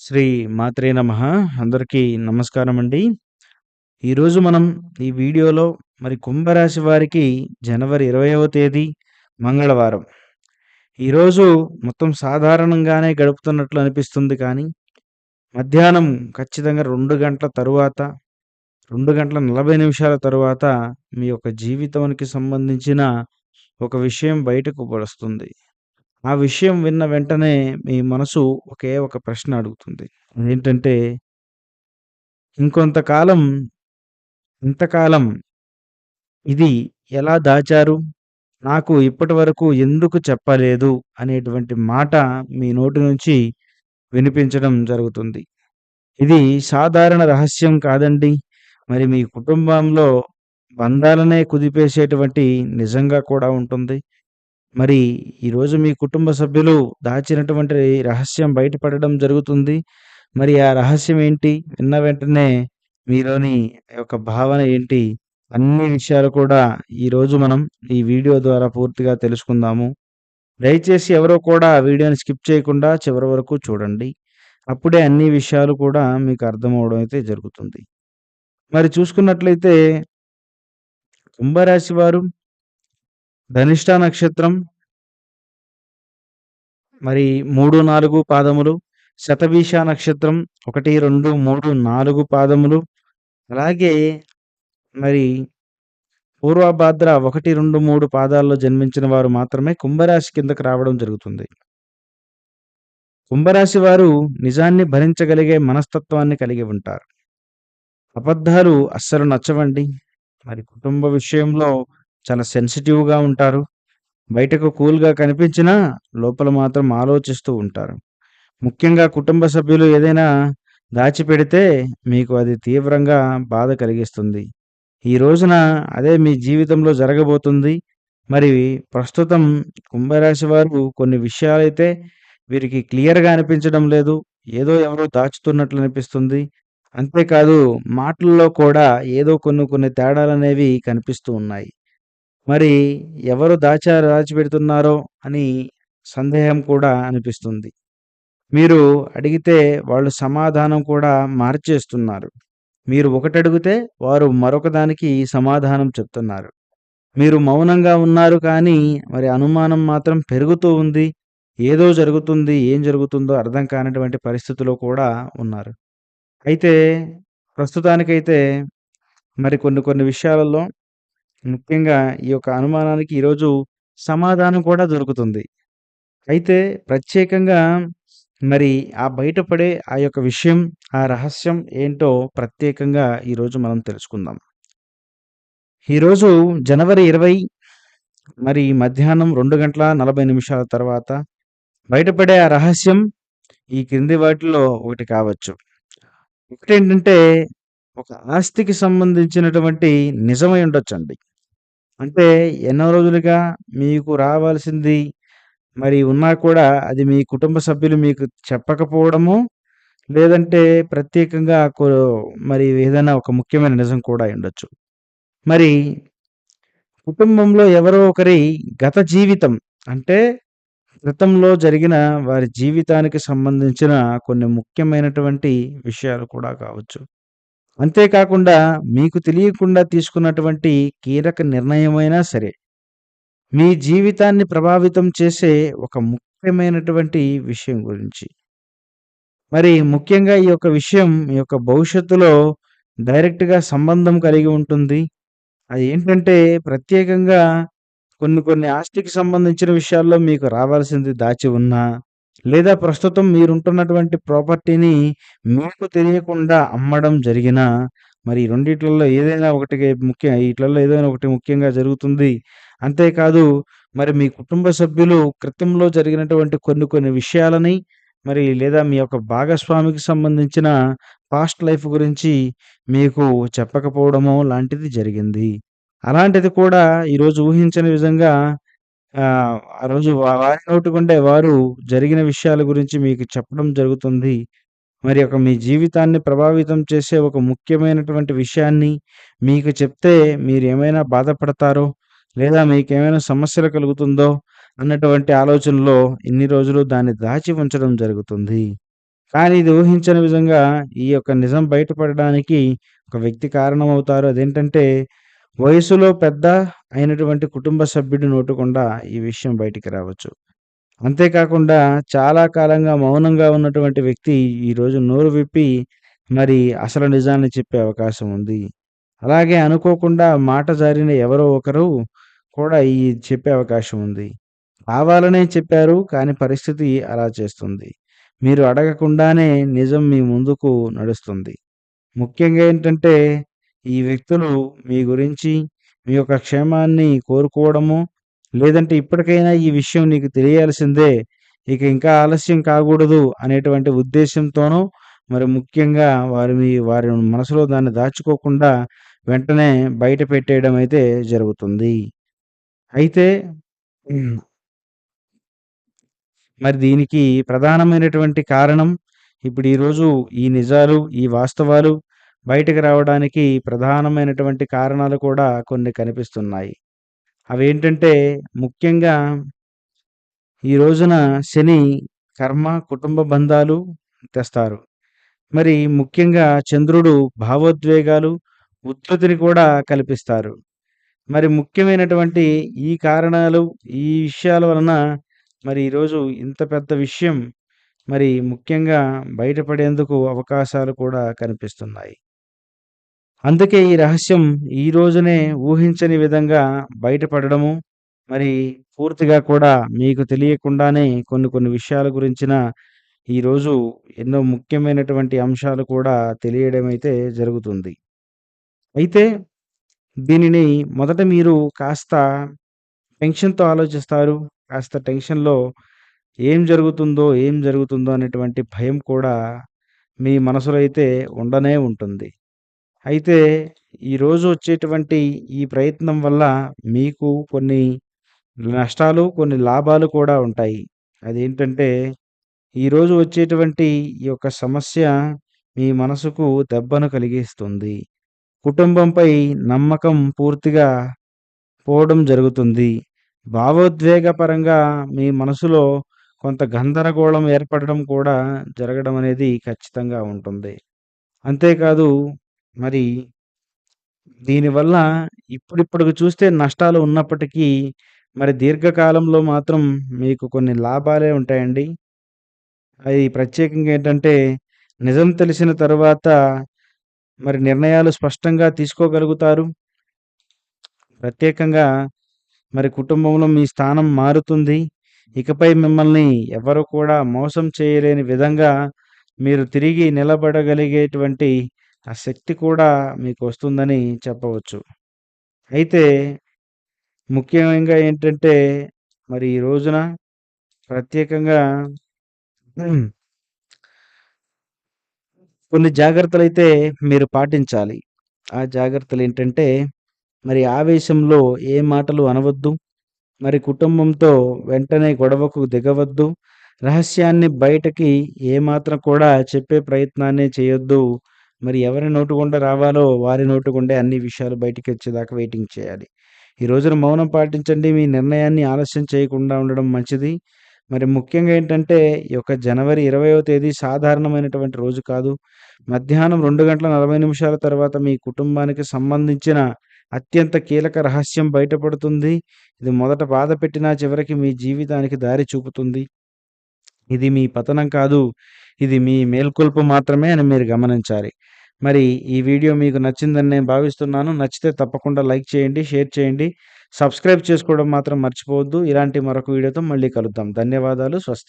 శ్రీ మాత్రే నమ అందరికీ నమస్కారం అండి ఈరోజు మనం ఈ వీడియోలో మరి కుంభరాశి వారికి జనవరి 20వ తేదీ మంగళవారం. ఈరోజు మొత్తం సాధారణంగానే గడుపుతున్నట్లు అనిపిస్తుంది కానీ, మధ్యాహ్నం ఖచ్చితంగా రెండు గంటల తరువాత, రెండు గంటల 40 నిమిషాల తరువాత మీ యొక్క జీవితానికి సంబంధించిన ఒక విషయం బయటకు వస్తుంది. ఆ విషయం విన్న వెంటనే మీ మనసు ఒకే ఒక ప్రశ్న అడుగుతుంది. అదేంటంటే ఇంకొంతకాలం ఇంతకాలం ఇది ఎలా దాచారు? నాకు ఇప్పటివరకు ఎందుకు చెప్పలేదు? అనేటువంటి మాట మీ నోటి నుంచి వినిపించడం జరుగుతుంది. ఇది సాధారణ రహస్యం కాదండి. మరి మీ కుటుంబంలో బంధాలనే కుదిపేసేటువంటి నిజంగా కూడా ఉంటుంది. మరి ఈరోజు మీ కుటుంబ సభ్యులు దాచినటువంటి రహస్యం బయటపడడం జరుగుతుంది. మరి ఆ రహస్యం ఏంటి? విన్న వెంటనే మీలోని యొక్క భావన ఏంటి? అన్ని విషయాలు కూడా ఈరోజు మనం ఈ వీడియో ద్వారా పూర్తిగా తెలుసుకుందాము. దయచేసి ఎవరో కూడా వీడియోని స్కిప్ చేయకుండా చివరి వరకు చూడండి. అప్పుడే అన్ని విషయాలు కూడా మీకు అర్థమవడం అయితే జరుగుతుంది. మరి చూసుకున్నట్లయితే కుంభరాశి వారు ధనిష్ట నక్షత్రం మరి 3, 4 పాదములు, శతభీష నక్షత్రం 1, 2, 3, 4 పాదములు, అలాగే మరి పూర్వభాద్ర 1, 2, 3 పాదాల్లో జన్మించిన వారు మాత్రమే కుంభరాశి కిందకు రావడం జరుగుతుంది. కుంభరాశి వారు నిజాన్ని భరించగలిగే మనస్తత్వాన్ని కలిగి ఉంటారు. అబద్ధాలు అస్సలు నచ్చవండి. మరి కుటుంబ విషయంలో చాలా సెన్సిటివ్‌గా ఉంటారు. బయటకు కూల్‌గా కనిపించినా లోపల మాత్రం ఆలోచిస్తూ ఉంటారు. ముఖ్యంగా కుటుంబ సభ్యులు ఏదైనా దాచిపెడితే మీకు అది తీవ్రంగా బాధ కలిగిస్తుంది. ఈ రోజున అదే మీ జీవితంలో జరగబోతుంది. మరి ప్రస్తుతం కుంభరాశి వారు కొన్ని విషయాలైతే వీరికి క్లియర్‌గా అనిపించడం లేదు. ఏదో ఎవరో దాచుతున్నట్లు అనిపిస్తుంది. అంతేకాదు మాటల్లో కూడా ఏదో కొన్ని కొన్ని తేడాలనేవి కనిపిస్తూ ఉన్నాయి. మరి ఎవరు దాచారు దాచిపెడుతున్నారో అని సందేహం కూడా అనిపిస్తుంది. మీరు అడిగితే వాళ్ళు సమాధానం కూడా మార్చేస్తున్నారు. మీరు ఒకటడిగితే వారు మరొక దానికి సమాధానం చెప్తున్నారు. మీరు మౌనంగా ఉన్నారు కానీ మరి అనుమానం మాత్రం పెరుగుతూ ఉంది. ఏదో జరుగుతుంది. ఏం జరుగుతుందో అర్థం కానటువంటి పరిస్థితిలో కూడా ఉన్నారు. అయితే ప్రస్తుతానికైతే మరి కొన్ని కొన్ని విషయాలలో ముఖ్యంగా ఈ యొక్క అనుమానానికి ఈరోజు సమాధానం కూడా దొరుకుతుంది. అయితే ప్రత్యేకంగా మరి ఆ బయటపడే ఆ యొక్క విషయం, ఆ రహస్యం ఏంటో ప్రత్యేకంగా ఈరోజు మనం తెలుసుకుందాం. ఈరోజు జనవరి 20 మరి మధ్యాహ్నం రెండు గంటల 40 నిమిషాల తర్వాత బయటపడే ఆ రహస్యం ఈ క్రింది వాటిలో ఒకటి కావచ్చు. ఒకటేంటంటే ఒక ఆస్తికి సంబంధించినటువంటి నిజమై ఉండొచ్చండి. అంటే ఎన్నో రోజులుగా మీకు రావాల్సింది మరి ఉన్నా కూడా అది మీ కుటుంబ సభ్యులు మీకు చెప్పకపోవడము, లేదంటే ప్రత్యేకంగా కొ మరి ఏదైనా ఒక ముఖ్యమైన నిజం కూడా అయ్యుండొచ్చు. మరి కుటుంబంలో ఎవరో ఒకరి గత జీవితం అంటే గతంలో జరిగిన వారి జీవితానికి సంబంధించిన కొన్ని ముఖ్యమైనటువంటి విషయాలు కూడా కావచ్చు. అంతేకాకుండా మీకు తెలియకుండా తీసుకున్నటువంటి కీలక నిర్ణయమైనా సరే, మీ జీవితాన్ని ప్రభావితం చేసే ఒక ముఖ్యమైనటువంటి విషయం గురించి. మరి ముఖ్యంగా ఈ యొక్క విషయం మీ యొక్క భవిష్యత్తులో డైరెక్ట్‌గా సంబంధం కలిగి ఉంటుంది. అది ఏంటంటే ప్రత్యేకంగా కొన్ని కొన్ని ఆస్తికి సంబంధించిన విషయాల్లో మీకు రావాల్సింది దాచి ఉన్నా, లేదా ప్రస్తుతం మీరుంటున్నటువంటి ప్రాపర్టీని మీకు తెలియకుండా అమ్మడం జరిగినా, మరి రెండిట్లలో ఏదైనా ఒకటి ముఖ్య ఇట్లలో ఏదైనా ఒకటి ముఖ్యంగా జరుగుతుంది. అంతేకాదు మరి మీ కుటుంబ సభ్యులు కృత్యంలో జరిగినటువంటి కొన్ని కొన్ని విషయాలని మరి లేదా మీ యొక్క భాగస్వామికి సంబంధించిన పాస్ట్ లైఫ్ గురించి మీకు చెప్పకపోవడమో లాంటిది జరిగింది. అలాంటిది కూడా ఈరోజు ఊహించని విధంగా ఆ రోజు వా వారి నోటి వారు జరిగిన విషయాల గురించి మీకు చెప్పడం జరుగుతుంది. మరి ఒక మీ జీవితాన్ని ప్రభావితం చేసే ఒక ముఖ్యమైనటువంటి విషయాన్ని మీకు చెప్తే మీరేమైనా బాధపడతారో, లేదా మీకేమైనా సమస్యలు కలుగుతుందో అన్నటువంటి ఆలోచనలో ఇన్ని రోజులు దాన్ని దాచి ఉంచడం జరుగుతుంది. కానీ ఇది ఊహించని విధంగా ఈ యొక్క నిజం బయటపడడానికి ఒక వ్యక్తి కారణమవుతారు. అదేంటంటే వయసులో పెద్ద అయినటువంటి కుటుంబ సభ్యుడి నోటుకుండా ఈ విషయం బయటికి రావచ్చు. అంతేకాకుండా చాలా కాలంగా మౌనంగా ఉన్నటువంటి వ్యక్తి ఈరోజు నోరు విప్పి మరి అసలు నిజాన్ని చెప్పే అవకాశం ఉంది. అలాగే అనుకోకుండా మాట జారిన ఎవరో ఒకరు కూడా ఈ చెప్పే అవకాశం ఉంది. కావాలనే చెప్పారు కానీ పరిస్థితి అలా చేస్తుంది. మీరు అడగకుండానే నిజం మీ ముందుకు నడుస్తుంది. ముఖ్యంగా ఏంటంటే ఈ వ్యక్తులు మీ గురించి మీ యొక్క క్షేమాన్ని కోరుకోవడము, లేదంటే ఇప్పటికైనా ఈ విషయం నీకు తెలియాల్సిందే. ఇక ఇంకా ఆలస్యం కాకూడదు అనేటువంటి ఉద్దేశంతోనూ మరి ముఖ్యంగా వారు మీ వారి మనసులో దాన్ని దాచుకోకుండా వెంటనే బయట పెట్టేయడం అయితే జరుగుతుంది. అయితే మరి దీనికి ప్రధానమైనటువంటి కారణం ఇప్పుడు ఈరోజు ఈ నిజాలు, ఈ వాస్తవాలు బయటకు రావడానికి ప్రధానమైనటువంటి కారణాలు కూడా కొన్ని కనిపిస్తున్నాయి. అవేంటంటే ముఖ్యంగా ఈ రోజున శని కర్మ, కుటుంబ బంధాలు తెస్తారు. మరి ముఖ్యంగా చంద్రుడు భావోద్వేగాలు, ఉత్పత్తిని కూడా కల్పిస్తారు. మరి ముఖ్యమైనటువంటి ఈ కారణాలు, ఈ విషయాల వలన మరి ఈరోజు ఇంత పెద్ద విషయం మరి ముఖ్యంగా బయటపడేందుకు అవకాశాలు కూడా కనిపిస్తున్నాయి. అందుకే ఈ రహస్యం ఈ రోజునే ఊహించని విధంగా బయటపడడము, మరి పూర్తిగా కూడా మీకు తెలియకుండానే కొన్ని కొన్ని విషయాల గురించిన ఈరోజు ఎన్నో ముఖ్యమైనటువంటి అంశాలు కూడా తెలియడం అయితే జరుగుతుంది. అయితే దీనిని మొదట మీరు కాస్త టెన్షన్‌తో ఆలోచిస్తారు. కాస్త టెన్షన్‌లో ఏం జరుగుతుందో, ఏం జరుగుతుందో అనేటువంటి భయం కూడా మీ మనసులో అయితే ఉండనే ఉంటుంది. అయితే ఈరోజు వచ్చేటువంటి ఈ ప్రయత్నం వల్ల మీకు కొన్ని నష్టాలు, కొన్ని లాభాలు కూడా ఉంటాయి. అదేంటంటే ఈరోజు వచ్చేటువంటి ఈ యొక్క సమస్య మీ మనసుకు దెబ్బను కలిగిస్తుంది. కుటుంబంపై నమ్మకం పూర్తిగా పోవడం జరుగుతుంది. భావోద్వేగపరంగా మీ మనసులో కొంత గందరగోళం ఏర్పడడం కూడా జరగడం అనేది ఖచ్చితంగా ఉంటుంది. అంతేకాదు మరి దీనివల్ల ఇప్పుడిప్పటికి చూస్తే నష్టాలు ఉన్నప్పటికీ మరి దీర్ఘకాలంలో మాత్రం మీకు కొన్ని లాభాలే ఉంటాయండి. అది ప్రత్యేకంగా ఏంటంటే నిజం తెలిసిన తర్వాత మరి నిర్ణయాలు స్పష్టంగా తీసుకోగలుగుతారు. ప్రత్యేకంగా మరి కుటుంబంలో మీ స్థానం మారుతుంది. ఇకపై మిమ్మల్ని ఎవరు కూడా మోసం చేయలేని విధంగా మీరు తిరిగి నిలబడగలిగేటువంటి ఆ శక్తి కూడా మీకు వస్తుందని చెప్పవచ్చు. అయితే ముఖ్యంగా ఏంటంటే మరి ఈ రోజున ప్రత్యేకంగా కొన్ని జాగ్రత్తలు అయితే మీరు పాటించాలి. ఆ జాగ్రత్తలు ఏంటంటే మరి ఆవేశంలో ఏ మాటలు అనవద్దు. మరి కుటుంబంతో వెంటనే గొడవకు దిగవద్దు. రహస్యాన్ని బయటకి ఏమాత్రం కూడా చెప్పే ప్రయత్నాన్ని చేయొద్దు. మరి ఎవరి నోటు గుండా రావాలో వారి నోటు గుండే అన్ని విషయాలు బయటికొచ్చేదాకా వెయిటింగ్ చేయాలి. ఈ రోజున మౌనం పాటించండి. మీ నిర్ణయాన్ని ఆలస్యం చేయకుండా ఉండడం మంచిది. మరి ముఖ్యంగా ఏంటంటే ఈ యొక్క జనవరి 20వ తేదీ సాధారణమైనటువంటి రోజు కాదు. మధ్యాహ్నం రెండు గంటల 40 నిమిషాల తర్వాత మీ కుటుంబానికి సంబంధించిన అత్యంత కీలక రహస్యం బయటపడుతుంది. ఇది మొదట బాధపెట్టినా చివరికి మీ జీవితానికి దారి చూపుతుంది. ఇది మీ పతనం కాదు. ఇది మీ మేల్కొల్పు మాత్రమే అని మీరు గమనించాలి. మరి ఈ వీడియో మీకు నచ్చిందని నేను భావిస్తున్నాను. నచ్చితే తప్పకుండా లైక్ చేయండి, షేర్ చేయండి. సబ్స్క్రైబ్ చేసుకోవడం మాత్రం మర్చిపోవద్దు. ఇలాంటి మరొక వీడియోతో మళ్ళీ కలుద్దాం. ధన్యవాదాలు. స్వస్తి.